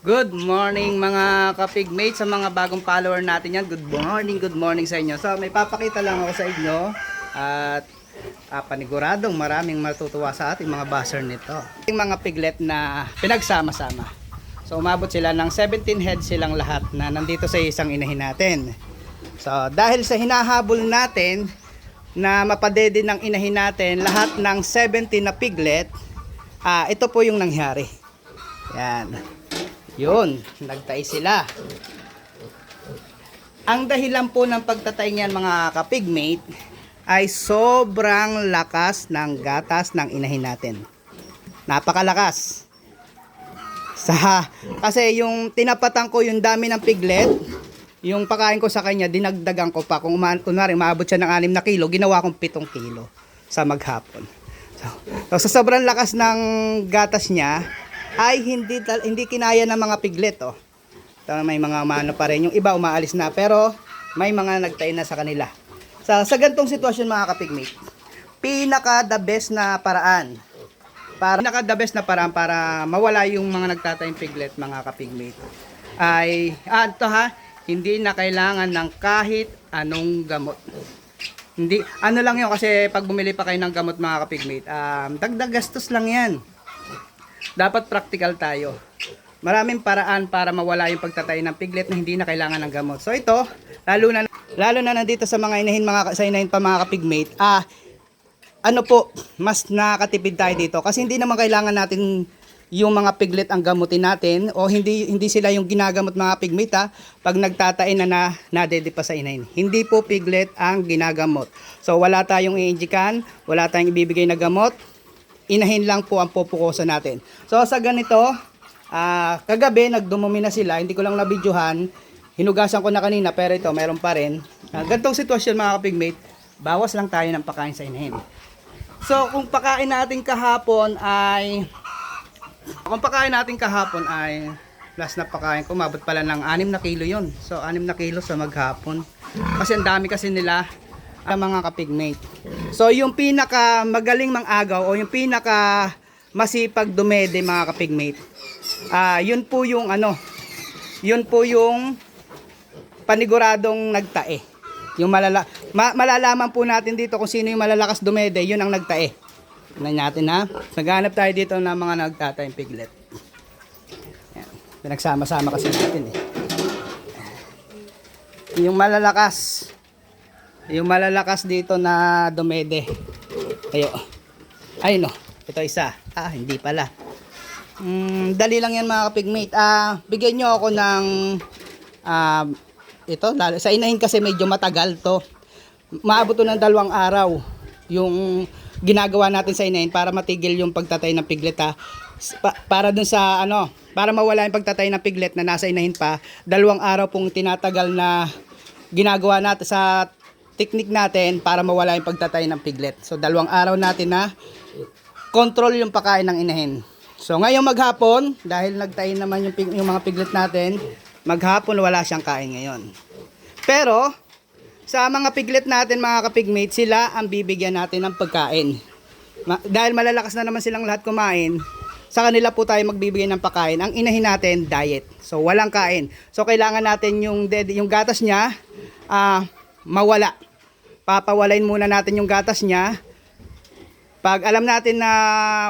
Good morning mga kapigmates sa mga bagong follower natin yan. Good morning, good morning sa inyo. So may papakita lang ako sa inyo at ah, paniguradong maraming matutuwa sa ating mga buzzer nito. Yung mga piglet na pinagsama-sama. So umabot sila ng 17 heads silang lahat na nandito sa isang inahin natin. So dahil sa hinahabol natin na mapadede ng inahin natin lahat ng 17 na piglet, ah, ito po yung nangyari. Yan. Yun, nagtay sila. Ang dahilan po ng pagtatay niyan mga kapigmate ay sobrang lakas ng gatas ng inahin natin. Napakalakas. Sa, kasi yung tinapatan ko yung dami ng piglet, yung pakain ko sa kanya, dinagdagan ko pa. Kung uma, kunwari, maabot siya ng 6 na kilo, ginawa kong 7 kilo sa maghapon. So, so sa sobrang lakas ng gatas niya, ay hindi hindi kinaya ng mga piglet oh. So, may mga mano pa rin. Yung iba umaalis na pero may mga nagtay na sa kanila. Sa sa gantong sitwasyon mga kapigmate, pinaka the best na paraan para pinaka the best na paraan para mawala yung mga nagtatayong piglet mga kapigmate ay ah, ito ha hindi na kailangan ng kahit anong gamot hindi ano lang yun kasi pag bumili pa kayo ng gamot mga kapigmate um, dagdag gastos lang yan dapat practical tayo. Maraming paraan para mawala yung pagtatay ng piglet na hindi na kailangan ng gamot. So ito, lalo na lalo na nandito sa mga inahin mga sa inahin pa mga kapigmate, ah ano po, mas nakakatipid tayo dito kasi hindi naman kailangan natin yung mga piglet ang gamutin natin o hindi hindi sila yung ginagamot mga pigmate ha, pag nagtatain na na nadede pa sa inahin. Hindi po piglet ang ginagamot. So wala tayong iinjikan, wala tayong ibibigay na gamot, inahin lang po ang pupukusan natin. So sa ganito, ah kagabi nagdumumi na sila, hindi ko lang nabidyohan. Hinugasan ko na kanina pero ito meron pa rin. Uh, ganitong sitwasyon mga kapigmate, bawas lang tayo ng pagkain sa inahin. So kung pakain natin kahapon ay kung pakain natin kahapon ay plus na pakain ko, mabot pala ng 6 na kilo yon So 6 na kilo sa maghapon. Kasi ang dami kasi nila ang mga kapigmate. So yung pinaka magaling mang agaw o yung pinaka masipag dumede mga kapigmate. Ah, yun po yung ano, yun po yung paniguradong nagtae. Yung malala ma- malalaman po natin dito kung sino yung malalakas dumede, yun ang nagtae. Tingnan natin ha. Naghanap tayo dito ng mga nagtatayong piglet. Yan. Pinagsama-sama kasi natin eh. Yung malalakas, yung malalakas dito na dumede. Ayo. Ay no, ito isa. Ah, hindi pala. Mm, dali lang yan mga kapigmate. Ah, bigyan nyo ako ng ah, ito, lalo, sa inahin kasi medyo matagal to. Maabot to ng dalawang araw yung ginagawa natin sa inahin para matigil yung pagtatay ng piglet ha. Pa- para dun sa ano, para mawala yung pagtatay ng piglet na nasa inahin pa, dalawang araw pong tinatagal na ginagawa natin sa technique natin para mawala yung pagtatay ng piglet. So dalawang araw natin na control yung pagkain ng inahin. So ngayong maghapon, dahil nagtayin naman yung, yung mga piglet natin, maghapon wala siyang kain ngayon. Pero, sa mga piglet natin mga kapigmate, sila ang bibigyan natin ng pagkain. Ma- dahil malalakas na naman silang lahat kumain, sa kanila po tayo magbibigay ng pagkain. Ang inahin natin, diet. So, walang kain. So, kailangan natin yung, yung gatas niya, ah, mawala. Papawalain muna natin yung gatas niya. Pag alam natin na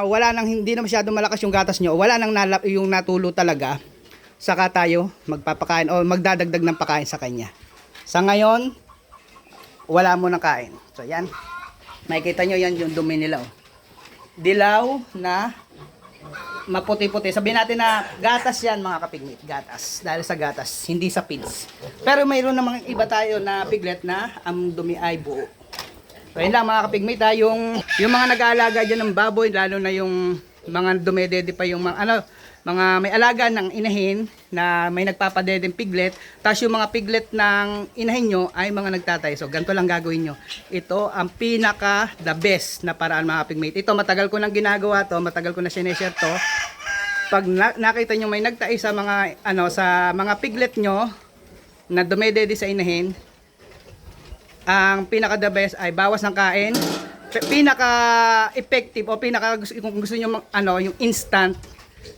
wala nang hindi na masyadong malakas yung gatas nyo, wala nang nalap, yung natulo talaga, saka tayo magpapakain o magdadagdag ng pakain sa kanya. Sa ngayon, wala mo nang kain. So yan. Makikita nyo yan yung dumi nila. Oh. Dilaw na maputi-puti. Sabihin natin na gatas yan mga kapigmit. Gatas. Dahil sa gatas, hindi sa pins. Pero mayroon namang iba tayo na piglet na ang dumi ay buo. So yun lang mga kapigmate ha, yung, yung mga nag-aalaga dyan ng baboy, lalo na yung mga dumedede pa yung mga, ano, mga may alaga ng inahin na may nagpapadedeng piglet, tapos yung mga piglet ng inahin nyo ay mga nagtatay. So ganito lang gagawin nyo. Ito ang pinaka the best na paraan mga kapigmate. Ito matagal ko nang ginagawa to, matagal ko na sineshare to. Pag na- nakita nyo may nagtay sa mga, ano, sa mga piglet nyo na dumedede sa inahin, ang pinaka the best ay bawas ng kain. Pinaka effective o pinaka kung gusto niyo ano yung instant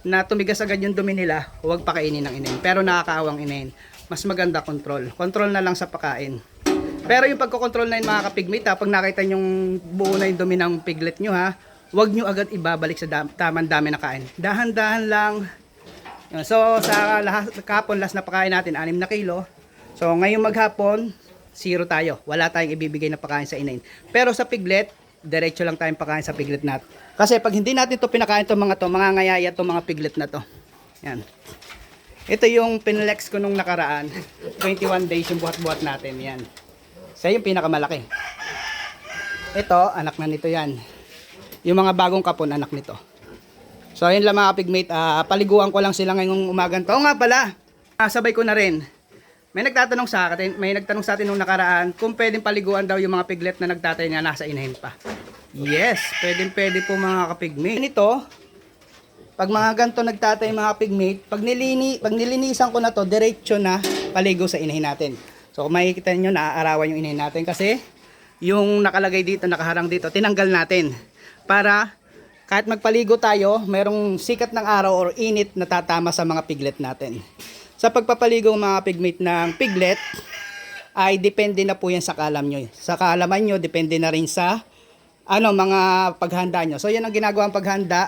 na tumigas agad yung dumi nila, huwag pakainin ng inahin. Pero nakakaawang inahin. Mas maganda control. Control na lang sa pakain. Pero yung pagkocontrol na yun mga kapigmate ha, pag nakita yung buo na yung dumi ng piglet nyo ha, huwag nyo agad ibabalik sa dam- tamang dami na kain. Dahan-dahan lang. So sa lahat, kahapon last na pakain natin, 6 na kilo. So ngayong maghapon, zero tayo. Wala tayong ibibigay na pakain sa inahin. Pero sa piglet, diretso lang tayong pakain sa piglet natin. Kasi pag hindi natin to pinakain to mga to, mga ngayaya to mga piglet na to. Yan. Ito yung pinlex ko nung nakaraan. 21 days yung buhat-buhat natin. Yan. Siya yung pinakamalaki. Ito, anak na nito yan. Yung mga bagong kapon, anak nito. So, ayun lang mga pigmate. Ah, paliguan ko lang sila ngayong umagan. Oo nga pala, ah, sabay ko na rin. May nagtatanong sa atin, may nagtanong sa atin nung nakaraan kung pwedeng paliguan daw yung mga piglet na nagtatay na nasa inahin pa. Yes, pwedeng pwede po mga kapigmate. Nito, pag mga ganito nagtatay mga pigmate, pag, nilini, pag nilinisan ko na to, diretso na paligo sa inahin natin. So kung makikita nyo, naaarawan yung inahin natin kasi yung nakalagay dito, nakaharang dito, tinanggal natin. Para kahit magpaligo tayo, mayroong sikat ng araw or init na tatama sa mga piglet natin. Sa pagpapaligo mga pigmate ng piglet, ay depende na po yan sa kalam nyo. Sa kaalaman nyo, depende na rin sa ano mga paghanda nyo. So yan ang ginagawang paghanda.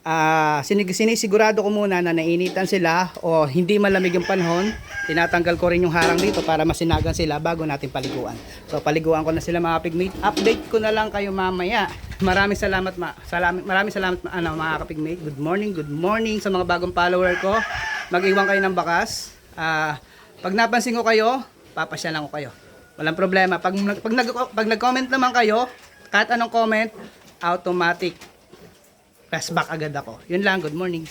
Ah, sinig- sinisigurado ko muna na nainitan sila o hindi malamig yung panahon. Tinatanggal ko rin yung harang dito para masinagan sila bago natin paliguan. So paliguan ko na sila mga pigmate. Update ko na lang kayo mamaya. Maraming salamat ma salamat maraming salamat ma- ano mga kapigmate. Good morning, good morning sa mga bagong follower ko. Mag-iwan kayo ng bakas. Ah, pag napansin ko kayo, papasyalan ko kayo. Walang problema. Pag, pag, nag, pag nag-comment naman kayo, kahit anong comment, automatic press back agad ako. Yun lang, good morning.